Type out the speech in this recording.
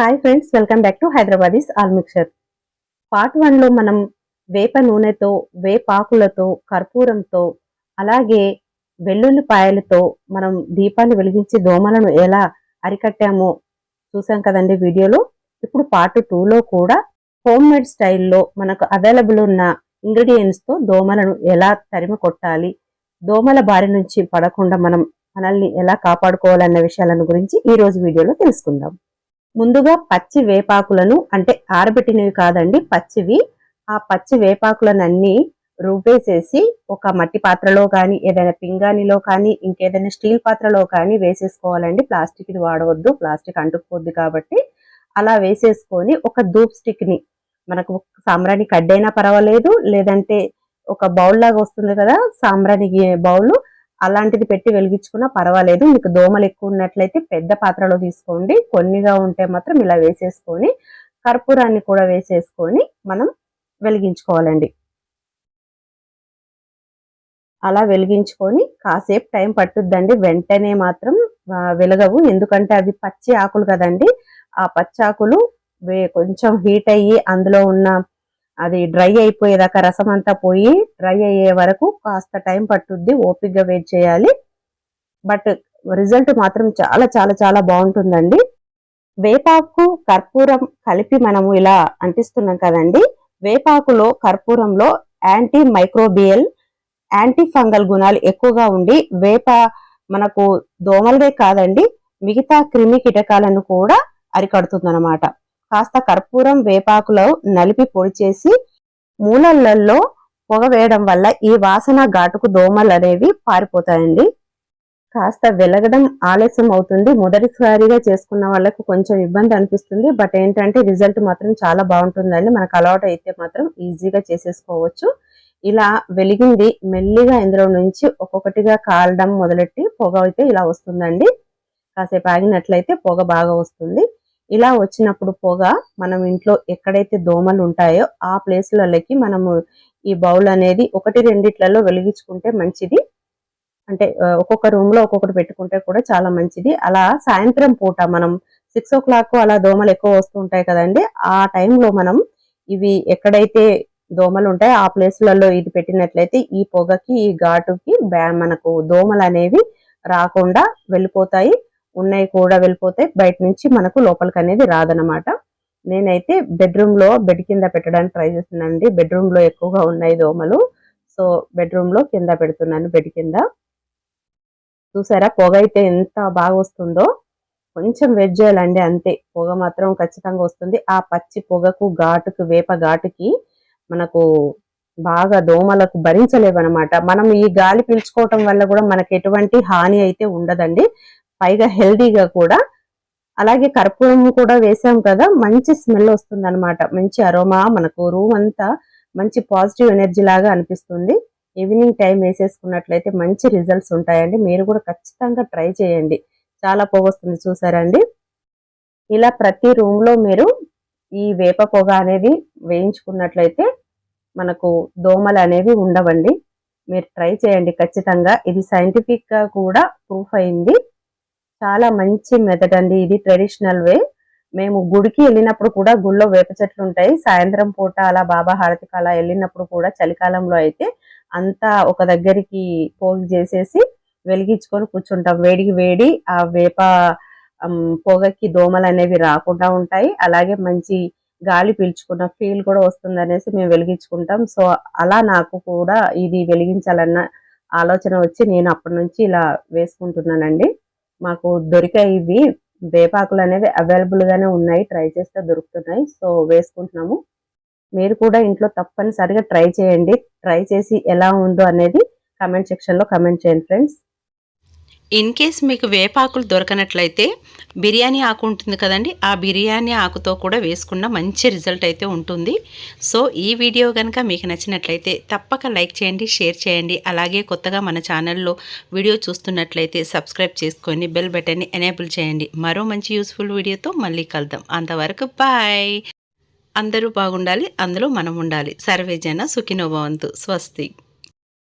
Hi friends welcome back to Hyderabadis all mixture part వన్లో మనం వేప నూనెతో వేపాకులతో కర్పూరంతో అలాగే వెల్లుల్లిపాయలతో మనం దీపాన్ని వెలిగించి దోమలను ఎలా అరికట్టామో చూసాం కదండి వీడియోలో. ఇప్పుడు పార్ట్ టూలో కూడా హోమ్ మేడ్ స్టైల్లో మనకు అవైలబుల్ ఉన్న ఇంగ్రీడియంట్స్తో దోమలను ఎలా తరిమి కొట్టాలి దోమల బారి నుంచి పడకుండా మనం మనల్ని ఎలా కాపాడుకోవాలన్న విషయాలను గురించి ఈ రోజు వీడియోలో తెలుసుకుందాం. ముందుగా పచ్చి వేపాకులను అంటే ఆరబెట్టినవి కాదండి పచ్చివి. ఆ పచ్చి వేపాకులను అన్ని రుబ్బేసేసి ఒక మట్టి పాత్రలో కానీ ఏదైనా పింగాణిలో కానీ ఇంకేదైనా స్టీల్ పాత్రలో కానీ వేసేసుకోవాలండి. ప్లాస్టిక్ ఇది వాడవద్దు ప్లాస్టిక్ అంటుకుపోద్ది కాబట్టి. అలా వేసేసుకొని ఒక ధూప్ స్టిక్ని మనకు సాంబ్రాణి కడ్డైనా పర్వాలేదు లేదంటే ఒక బౌల్ లాగా వస్తుంది కదా సాంబ్రాణి బౌల్ అలాంటిది పెట్టి వెలిగించుకున్నా పర్వాలేదు. మీకు దోమలు ఎక్కువ ఉన్నట్లయితే పెద్ద పాత్రలో తీసుకోండి. కొన్నిగా ఉంటే మాత్రం ఇలా వేసేసుకొని కర్పూరాన్ని కూడా వేసేసుకొని మనం వెలిగించుకోవాలండి. అలా వెలిగించుకొని కాసేపు టైం పట్టుద్దండి. వెంటనే మాత్రం వెలగవు. ఎందుకంటే అవి పచ్చి ఆకులు కదండి. ఆ పచ్చి ఆకులు కొంచెం హీట్ అయ్యి అందులో ఉన్న అది డ్రై అయిపోయేదాకా రసం అంతా పోయి డ్రై అయ్యే వరకు కాస్త టైం పట్టుద్ది ఓపిక్గా వెయిట్ చేయాలి. బట్ రిజల్ట్ మాత్రం చాలా చాలా చాలా బాగుంటుందండి. వేపాకు కర్పూరం కలిపి మనము ఇలా అంటిస్తున్నాం కదండి. వేపాకులో కర్పూరంలో యాంటీ మైక్రోబియల్ యాంటీ ఫంగల్ గుణాలు ఎక్కువగా ఉండి వేప మనకు దోమలదే కాదండి మిగతా క్రిమి కీటకాలను కూడా అరికడుతుందన్నమాట. కాస్త కర్పూరం వేపాకులో నలిపి పొడి చేసి మూలల్లో పొగ వేయడం వల్ల ఈ వాసన ఘాటుకు దోమలు అనేవి పారిపోతాయండి. కాస్త వెలగడం ఆలస్యం అవుతుంది. మొదటిసారిగా చేసుకున్న వాళ్ళకు కొంచెం ఇబ్బంది అనిపిస్తుంది. బట్ ఏంటంటే రిజల్ట్ మాత్రం చాలా బాగుంటుందండి. మనకు అలవాటు అయితే మాత్రం ఈజీగా చేసేసుకోవచ్చు. ఇలా వెలిగింది మెల్లిగా ఇందులో నుంచి ఒక్కొక్కటిగా కాలడం మొదలెట్టి పొగ అయితే ఇలా వస్తుందండి. కాసేపు ఆగినట్లయితే పొగ బాగా వస్తుంది. ఇలా వచ్చినప్పుడు పొగ మనం ఇంట్లో ఎక్కడైతే దోమలు ఉంటాయో ఆ ప్లేస్లలోకి మనము ఈ బౌల్ అనేది ఒకటి రెండిట్లలో వెలిగించుకుంటే మంచిది. అంటే ఒక్కొక్క రూమ్లో ఒక్కొక్కటి పెట్టుకుంటే కూడా చాలా మంచిది. అలా సాయంత్రం పూట మనం సిక్స్ ఓ క్లాక్ అలా దోమలు ఎక్కువ వస్తూ ఉంటాయి కదండి ఆ టైంలో మనం ఇవి ఎక్కడైతే దోమలు ఉంటాయో ఆ ప్లేస్లలో ఇది పెట్టినట్లయితే ఈ పొగకి ఈ ఘాటుకి బ్యా మనకు దోమలు అనేవి రాకుండా వెళ్ళిపోతాయి. ఉన్నాయి కూడా వెళ్ళిపోతే బయట నుంచి మనకు లోపలికి అనేది రాదనమాట నేనైతే బెడ్రూమ్లో బెడ్ కింద పెట్టడానికి ట్రై చేస్తున్నానండి. బెడ్రూమ్లో ఎక్కువగా ఉన్నాయి దోమలు. సో బెడ్రూమ్లో కింద పెడుతున్నాను బెడ్ కింద. చూసారా? పొగ అయితే ఎంత బాగా వస్తుందో. కొంచెం వెజ్ చేయాలండి అంతే. పొగ మాత్రం ఖచ్చితంగా వస్తుంది. ఆ పచ్చి పొగకు ఘాటుకు వేప ఘాటుకి మనకు బాగా దోమలకు భరించలేవన్నమాట. మనం ఈ గాలి పీల్చుకోవటం వల్ల కూడా మనకు ఎటువంటి హాని అయితే ఉండదండి. పైగా హెల్దీగా కూడా. అలాగే కర్పూరం కూడా వేసాం కదా మంచి స్మెల్ వస్తుంది అనమాట మంచి అరోమా మనకు రూమ్ అంతా మంచి పాజిటివ్ ఎనర్జీ లాగా అనిపిస్తుంది. ఈవినింగ్ టైం వేసేసుకున్నట్లయితే మంచి రిజల్ట్స్ ఉంటాయండి. మీరు కూడా ఖచ్చితంగా ట్రై చేయండి. చాలా పొగ వస్తుంది చూసారండి. ఇలా ప్రతి రూమ్లో మీరు ఈ వేప పొగ అనేది వేయించుకున్నట్లయితే మనకు దోమలు అనేవి ఉండవండి. మీరు ట్రై చేయండి ఖచ్చితంగా. ఇది సైంటిఫిక్గా కూడా ప్రూఫ్ అయింది. చాలా మంచి మెథడ్ అండి. ఇది ట్రెడిషనల్ వే మేము గుడికి వెళ్ళినప్పుడు కూడా గుళ్ళో వేప చెట్లు ఉంటాయి. సాయంత్రం పూట అలా బాబా హారతికి అలా వెళ్ళినప్పుడు కూడా చలికాలంలో అయితే అంతా ఒక దగ్గరికి పోగి చేసేసి వెలిగించుకొని కూర్చుంటాం. వేడికి వేడి ఆ వేప పొగకి దోమలు అనేవి రాకుండా ఉంటాయి. అలాగే మంచి గాలి పీల్చుకున్న ఫీల్ కూడా వస్తుంది అనేసి మేము వెలిగించుకుంటాం. సో అలా నాకు కూడా ఇది వెలిగించాలన్న ఆలోచన వచ్చి నేను అప్పటి నుంచి ఇలా వేసుకుంటున్నానండి. మాకు దొరికాయి ఇవి. వేపాకులు అనేవి అవైలబుల్ గానే ఉన్నాయి. ట్రై చేస్తే దొరుకుతున్నాయి. సో వేసుకుంటున్నాము. మీరు కూడా ఇంట్లో తప్పనిసరిగా ట్రై చేయండి. ట్రై చేసి ఎలా ఉందో అనేది కమెంట్ సెక్షన్లో కమెంట్ చేయండి ఫ్రెండ్స్ ఇన్ కేస్ మీకు వేపాకులు దొరకనట్లయితే బిర్యానీ ఆకు ఉంటుంది కదండి ఆ బిర్యానీ ఆకుతో కూడా వేసుకున్న మంచి రిజల్ట్ అయితే ఉంటుంది. సో ఈ వీడియో కనుక మీకు నచ్చినట్లయితే తప్పక లైక్ చేయండి షేర్ చేయండి. అలాగే కొత్తగా మన ఛానల్లో వీడియో చూస్తున్నట్లయితే సబ్స్క్రైబ్ చేసుకొని బెల్ బటన్ని ఎనేబుల్ చేయండి. మరో మంచి యూస్ఫుల్ వీడియోతో మళ్ళీ కలుద్దాం. అంతవరకు బాయ్ అందరూ బాగుండాలి అందులో మనం ఉండాలి. సర్వేజన సుఖినోభవంతు స్వస్తి.